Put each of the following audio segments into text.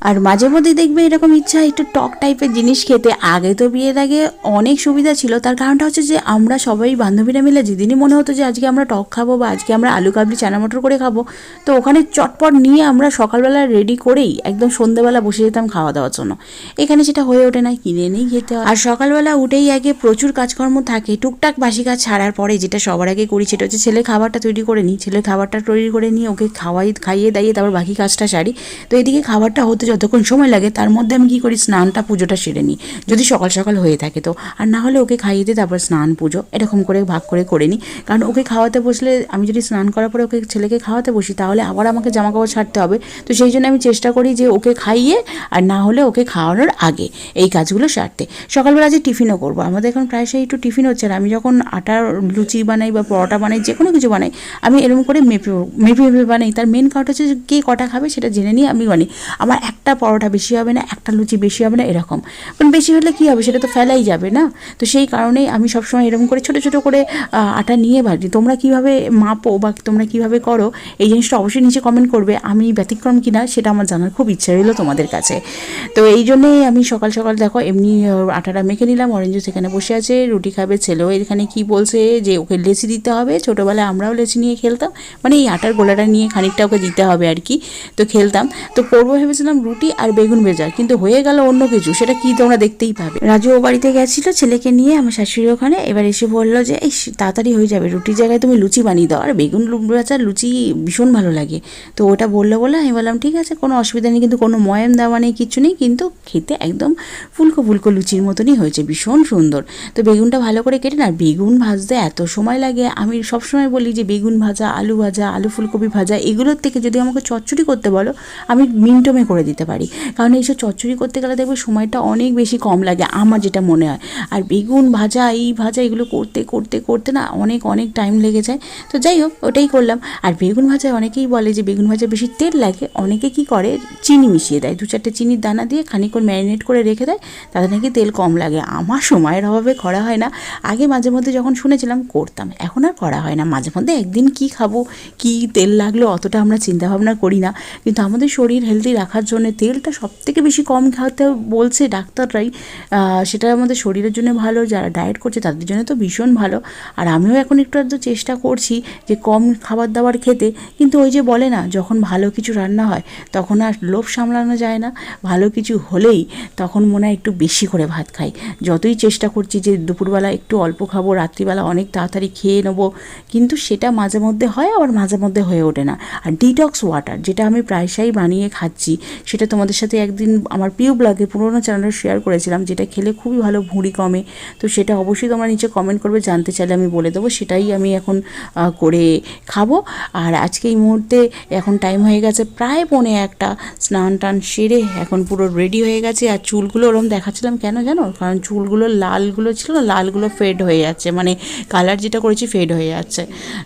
আর মাঝে মধ্যে দেখবে এরকম ইচ্ছা একটু টক টাইপের জিনিস খেতে। আগে তো বিয়ের আগে অনেক সুবিধা ছিল। তার কারণটা হচ্ছে যে আমরা সবাই বান্ধবীরা মিলে যেদিনই মনে হতো যে আজকে আমরা টক খাব বা আজকে আমরা আলু কাবলি, চানা মটর করে খাব, তো ওখানে চটপট নিয়ে আমরা সকালবেলা রেডি করেই একদম সন্ধ্যেবেলা বসে যেতাম খাওয়া দাওয়ার জন্য। এখানে সেটা হয়ে ওঠে না, কিনে এনেই খেতে হয়। আর সকালবেলা উঠেই আগে প্রচুর কাজকর্ম থাকে। টুকটাক বাসি কাজ ছাড়ার পরে যেটা সবার আগে করি সেটা হচ্ছে ছেলে খাবারটা তৈরি করে নিই। ছেলে খাবারটা তৈরি করে নিয়ে ওকে খাওয়াই, খাইয়ে দাইয়ে তারপর বাকি কাজটা সারি। তো এদিকে খাবারটা হতে যতক্ষণ সময় লাগে, তার মধ্যে আমি কী করি? স্নানটা, পুজোটা সেরে নিই। যদি সকাল সকাল হয়ে থাকে তো। আর না হলে ওকে খাইয়ে দিই তারপর স্নান, পুজো এরকম করে ভাগ করে করে নিই। কারণ ওকে খাওয়াতে বসলে, আমি যদি স্নান করার পরে ওকে ছেলেকে খাওয়াতে বসি, তাহলে আবার আমাকে জামা কাপড় ছাড়তে হবে। তো সেই জন্য আমি চেষ্টা করি যে ওকে খাইয়ে আর না হলে ওকে খাওয়ানোর আগে এই কাজগুলো সারতে। সকালবেলা যে টিফিনও করব। আমাদের এখন প্রায়শই একটু টিফিন হচ্ছে আর আমি যখন আটার লুচি বানাই বা পরোটা বানাই, যে কোনো কিছু বানাই, আমি এরকম করে মেপে মেপে মেপে বানাই। তার মেন কারণটা হচ্ছে যে কে কটা খাবে সেটা জেনে নিয়ে আমি বানাই। আমার একটা পরোটা বেশি হবে না, একটা লুচি বেশি হবে না, এরকম। কারণ বেশি হলে কী হবে? সেটা তো ফেলাই যাবে না। তো সেই কারণেই আমি সবসময় এরকম করে ছোটো ছোটো করে আটা নিয়ে ভাজি তোমরা কীভাবে মাপো বা তোমরা কীভাবে করো, এই জিনিসটা অবশ্যই নিচে কমেন্ট করবে। আমি ব্যতিক্রম কিনা সেটা আমার জানার খুব ইচ্ছা রইল তোমাদের কাছে। তো এই জন্যেই আমি সকাল সকাল দেখো, এমনি আটাটা মেখে নিলাম। অরেঞ্জ সেখানে বসে আছে, রুটি খাবে ছেলেও এখানে কি বলছে যে ওকে লেচি দিতে হবে। ছোটোবেলায় আমরাও লেচি নিয়ে খেলতাম। মানে এই আটার গোলাটা নিয়ে খানিকটা ওকে দিতে হবে আর কি। তো খেলতাম। তো করব ভেবেছিলাম রুটি আর বেগুন ভেজা, কিন্তু হয়ে গেল অন্য কিছু, সেটা কি তোমরা দেখতেই পাবে। রাজু ও বাড়িতে গেছিল ছেলেকে নিয়ে আমার শাশুড়ি ওখানে, এবার এসে বলল যে এই তাড়াতাড়ি হয়ে যাবে, রুটির জায়গায় তুমি লুচি বানিয়ে দাও। আর বেগুন ভাজা লুচি ভীষণ ভালো লাগে। তো ওটা বলল বলে, আমি বললাম, ঠিক আছে, কোনো অসুবিধা নেই, কিন্তু কোনো ময়াম দেওয়া নেই কিছু নেই, কিন্তু খেতে একদম ফুলকো ফুলকো লুচির মতনই হয়েছে, ভীষণ সুন্দর। তো বেগুনটা ভালো করে কেটে না, বেগুন ভাজতে এত সময় লাগে। আমি সবসময় বলি যে, বেগুন ভাজা, আলু ভাজা, আলু ফুলকপি ভাজা, এগুলোর থেকে যদি আমাকে চচ্চড়ি করতে বলো, আমি মিন্টমে করে দিতে পারি। কারণ এইসব চচ্চড়ি করতে গেলে দেখবে সময়টা অনেক বেশি কম লাগে, আমার যেটা মনে হয়। আর বেগুন ভাজা, এই ভাজা এগুলো করতে করতে করতে না অনেক অনেক টাইম লেগে যায়। তো যাই হোক, ওটাই করলাম। আর বেগুন ভাজায় অনেকেই বলে যে বেগুন ভাজা বেশি তেল লাগে। অনেকে কি করে? চিনি মিশিয়ে দেয়। দু চারটে চিনির দানা দিয়ে খানিকক্ষণ ম্যারিনেট করে রেখে দেয়, তাতে নাকি তেল কম লাগে। আমার সময়ের অভাবে করা হয় না। আগে মাঝে মধ্যে যখন শুনেছিলাম, করতাম। এখন আর করা হয় না। মাঝে মধ্যে একদিন কি খাব, কি তেল লাগল, অতটা আমরা চিন্তা ভাবনা করি না। কিন্তু আমাদের শরীর হেলদি রাখার জন্য তেলটা সব থেকে বেশি কম খাওয়াতে বলছে ডাক্তাররাই সেটা আমাদের শরীরের জন্য ভালো, যারা ডায়েট করছে তাদের জন্য তো ভীষণ ভালো। আর আমিও এখন একটু আধটু চেষ্টা করছি যে কম খাবার দাবার খেতে, কিন্তু ওই যে বলে না, যখন ভালো কিছু রান্না হয়, তখন আর লোভ সামলানো যায় না। ভালো কিছু হলেই তখন মনে হয় একটু বেশি করে ভাত খাই। যতই চেষ্টা করছি যে দুপুরবেলা একটু অল্প খাব, রাত্রিবেলা অনেক তাড়াতাড়ি খেয়ে নেব, কিন্তু সেটা মাঝে মধ্যে হয়, আবার মাঝে মধ্যে হয়ে ওঠে না। আর ডিটক্স ওয়াটার যেটা আমি প্রায়শই বানিয়ে খাচ্ছি সেটা তোমাদের সাথে একদিন আমার প্রিয় ব্লগে পুরোনো চ্যানেলে শেয়ার করেছিলাম, যেটা খেলে খুবই ভালো ভুঁড়ি কমে। তো সেটা অবশ্যই তোমরা নিচে কমেন্ট করবে, জানতে চাইলে আমি বলে দেবো। সেটাই আমি এখন করে খাব। আর আজকে এই মুহূর্তে এখন টাইম হয়ে গেছে প্রায় পৌনে একটা। স্নান টান সেরে এখন পুরো রেডি হয়ে গেছে। আর চুলগুলো ওরম দেখাচ্ছিলাম কেন জানো? কারণ চুলগুলো লালগুলো ছিল লালগুলো ফেড হয়ে যাচ্ছে। মানে কালার যেটা করেছি ফেড হয়ে যাচ্ছে।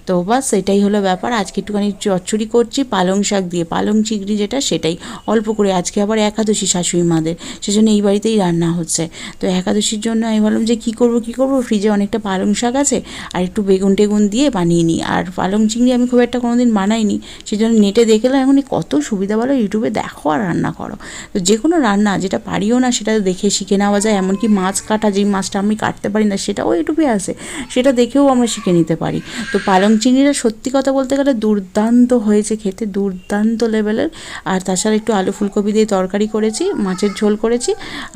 তো বাস সেটাই হলো ব্যাপার। আজকে একটুখানি চচ্চড়ি করছি, পালং শাক দিয়ে। পালং চিংড়ি যেটা, সেটাই অল্প করে আজকে আবার একাদশী শাশুড়ি মাদের, সেজন্য এই বাড়িতেই রান্না হচ্ছে। তো একাদশীর জন্য আমি বললাম যে কী করব কী করব? ফ্রিজে অনেকটা পালং শাক আছে, আর একটু বেগুন টেগুন দিয়ে বানিয়ে নিই। আর পালং চিংড়ি আমি খুব একটা কোনোদিন বানাইনি, সেজন্য নেটে দেখলাম এখন কত সুবিধা বলো, ইউটিউবে দেখো আর রান্না করো। তো যে কোনো রান্না, যেটা পারিও না, সেটা দেখে শিখে নেওয়া যায়, এমনকি মাছ কাটা, যেই মাছটা আমি কাটতে পারি না, সেটাও ইউটিউবে আছে, সেটা দেখেও আমরা শিখে নিতে পারি। তো পালং চিংড়িটা সত্যি কথা বলতে গেলে দুর্দান্ত হয়েছে খেতে, দুর্দান্ত লেভেলের আর তাছাড়া একটু আলু ফুলকপি দিয়ে তরকারি করেছি, মাছের ঝোল করেছি,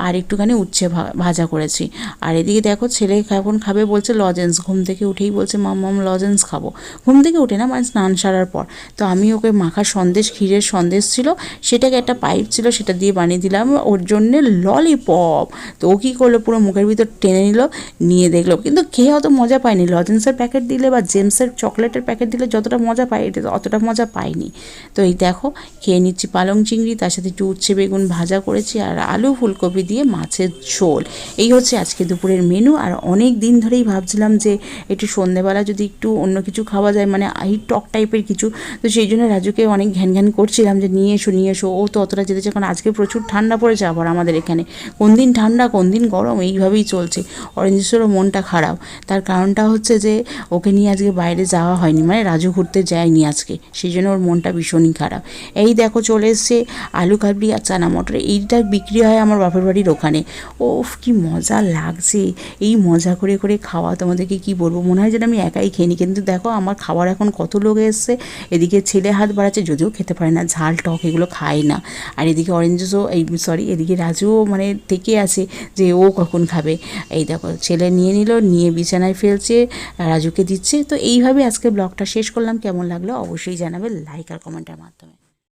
আর একটুখানি উচ্ছে ভাজা করেছি। আর এদিকে দেখো ছেলে এখন খাবে বলছে লজেন্স ঘুম থেকে উঠেই বলছে, মাম মাম লজেন্স খাব। ঘুম থেকে উঠে না মানে স্নান সারার পর। তো আমি ওকে মাখা সন্দেশ, ক্ষীরের সন্দেশ ছিল, সেটাকে একটা পাইপ ছিল, সেটা দিয়ে বানিয়ে দিলাম, ওর জন্যে ললিপপ তো ও কী করল, পুরো মুখের ভিতর টেনে নিল, নিয়ে দেখল। কিন্তু খেয়ে অত মজা পায়নি লজেন্সের প্যাকেট দিলে বা জেমসের চকলেটের প্যাকেট দিলে যতটা মজা পায়, এটা অতটা মজা পায়নি। তো এই দেখো, খেয়ে নিচ্ছি পালং চিংড়ি, তার সাথে একটু উচ্ছে বেগুন ভাজা করেছি আর আলু ফুলকপি দিয়ে মাছের ঝোল। এই হচ্ছে আজকে দুপুরের মেনু আর অনেক দিন ধরেই ভাবছিলাম যে একটু সন্ধেবেলা যদি একটু অন্য কিছু খাওয়া যায় মানে এই টক টাইপের কিছু। তো সেই জন্য রাজুকে অনেক ঘ্যান ঘ্যান করছিলাম যে নিয়ে এসো নিয়ে এসো। ও তো অতটা যেতে চায়, কারণ আজকে প্রচুর ঠান্ডা পড়েছে আবার আমাদের এখানে। কোন দিন ঠান্ডা, কোন দিন গরম, এইভাবেই চলছে। অরেঞ্জেশ্বরও মনটা খারাপ। তার কারণটা হচ্ছে যে ওকে নিয়ে আজকে বাইরে যাওয়া হয়নি মানে রাজু ঘুরতে যায়নি আজকে। সেই জন্য ওর মনটা ভীষণই খারাপ। এই দেখো চলে এসছে আলু আলু কাবলি আর চানা মটর, এইটা বিক্রি হয় আমার বাপের বাড়ির ওখানে। ওফ, কি মজা লাগছে। এই মজা করে করে খাওয়া, তোমাদেরকে কি বলব? মনে হয় যেন আমি একাই খেয়ে নিই কিন্তু দেখো, আমার খাবার এখন কত লোক এসছে। এদিকে ছেলে হাত বাড়াচ্ছে, যদিও খেতে পারে না, ঝাল, টক এগুলো খায় না। আর এদিকে অরেঞ্জও এই সরি এদিকে রাজুও মানে থেকে আছে যে ও কখন খাবে। এই দেখো, ছেলে নিয়ে নিল, নিয়ে বিছানায় ফেলছে, রাজুকে দিচ্ছে। তো এইভাবে আজকে ব্লগটা শেষ করলাম। কেমন লাগল অবশ্যই জানাবে লাইক আর কমেন্টের মাধ্যমে।